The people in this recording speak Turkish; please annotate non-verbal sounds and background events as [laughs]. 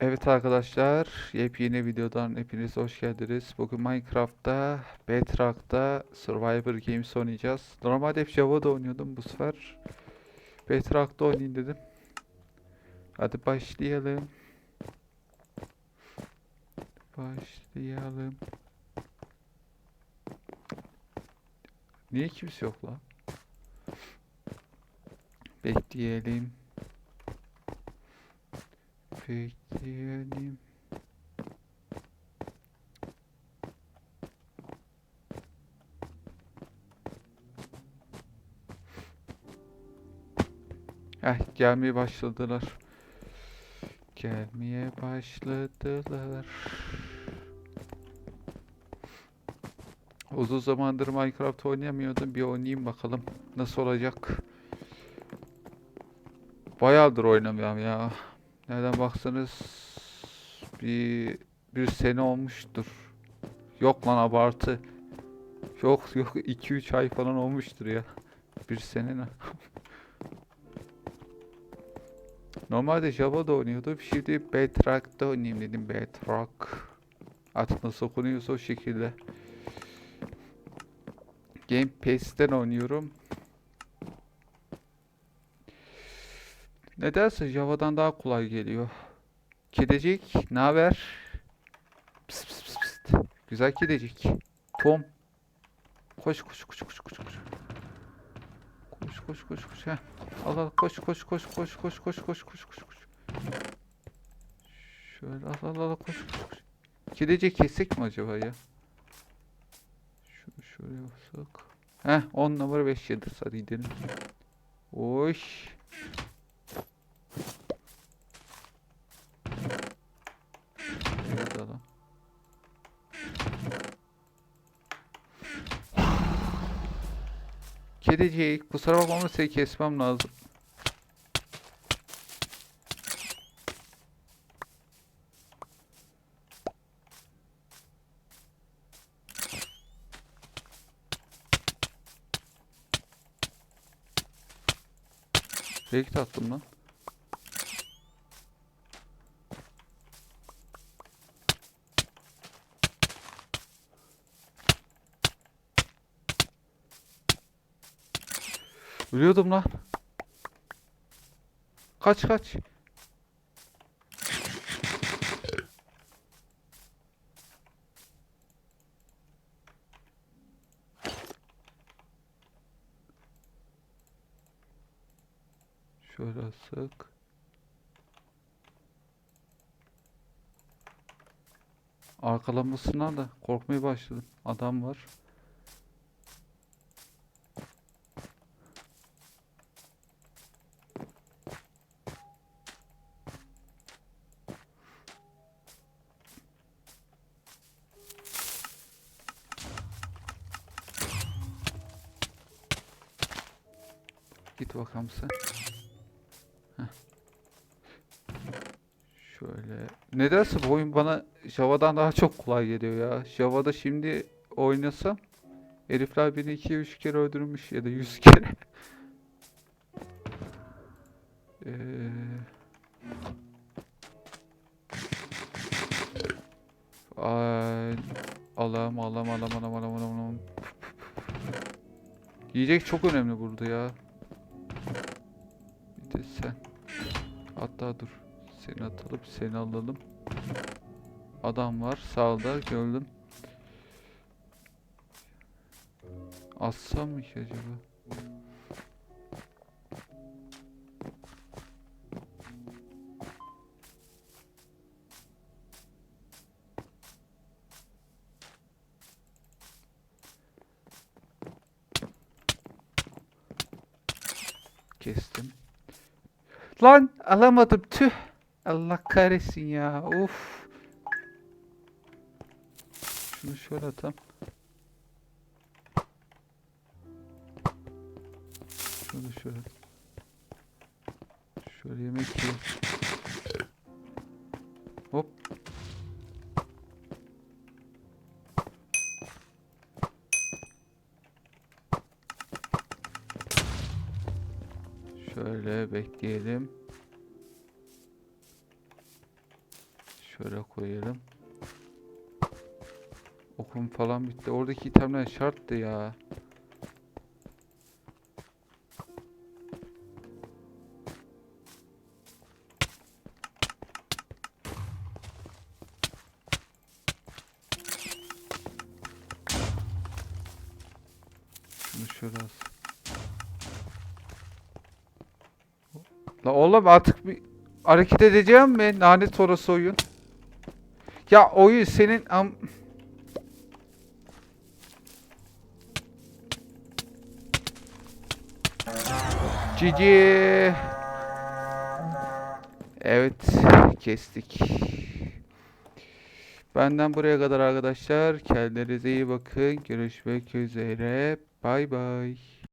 Evet arkadaşlar, yepyeni videodan hepiniz hoş geldiniz. Bugün Minecraft'ta, Bedrock'ta Survivor Games oynayacağız. Normalde hep Java'da oynuyordum bu sefer. Bedrock'ta oynayayım dedim. Hadi başlayalım. Başlayalım. Niye kimse yok lan? Bekleyelim. Bekleyelim. Heh, gelmeye başladılar. Gelmeye başladılar. Uzun zamandır Minecraft oynayamıyordum. Bir oynayayım bakalım nasıl olacak. Bayağıdır oynamıyorum ya. Nereden baksanız bir bir sene olmuştur. Yok lan abartı. Yok yok 2-3 ay falan olmuştur ya. Bir sene ne? [laughs] Normalde Java'da oynuyordum. Şimdi Bedrock'ta oynayayım dedim. Bedrock. Artık nasıl okunuyorsa o şekilde. Game Pass'ten oynuyorum. Nedense Java'dan daha kolay geliyor. Kedicik, ne haber? Pıs pıs pıs pıs. Güzel kedicik. Tom. Koş koş koş koş koş koş. Koş koş koş koş. Heh. Al al koş koş koş koş koş koş koş koş koş koş. Şöyle al al al koş koş koş. Kedicik kessek mi acaba ya? Şunu şöyle yapsak. Heh 10 numara 5 yıldız hadi gidelim. Oş. Nerede adam? Kedicik kusura bakma ama seni kesmem lazım. Fake attım lan. Ölüyordum lan. Kaç kaç. Şöyle sık. Arkalanmasından da korkmaya başladım. Adam var. Git bakalım sen. Heh. Şöyle. Nedense bu oyun bana Java'dan daha çok kolay geliyor ya. Java'da şimdi oynasam herifler beni 2-3 kere öldürmüş ya da 100 [laughs] kere. Ee, Ay, alam alam alam alam alam alam alam. Yiyecek çok önemli burada ya. Sen. Hatta dur. Seni atalım, seni alalım. Adam var sağda gördüm. Assam mı ki acaba? Kestim. Lan alamadım tüh. Allah kahretsin ya. Of. Şunu şöyle atam. Şunu şöyle. Şöyle yemek yiyeyim. Şöyle bekleyelim. Şöyle koyalım. Okum falan bitti. Oradaki itemler şarttı ya. Şunu şurası. La oğlum artık bir hareket edeceğim mi? Lanet orası oyun. Ya oyun senin am... Cici. Evet, kestik. Benden buraya kadar arkadaşlar. Kendinize iyi bakın. Görüşmek üzere. Bay bay.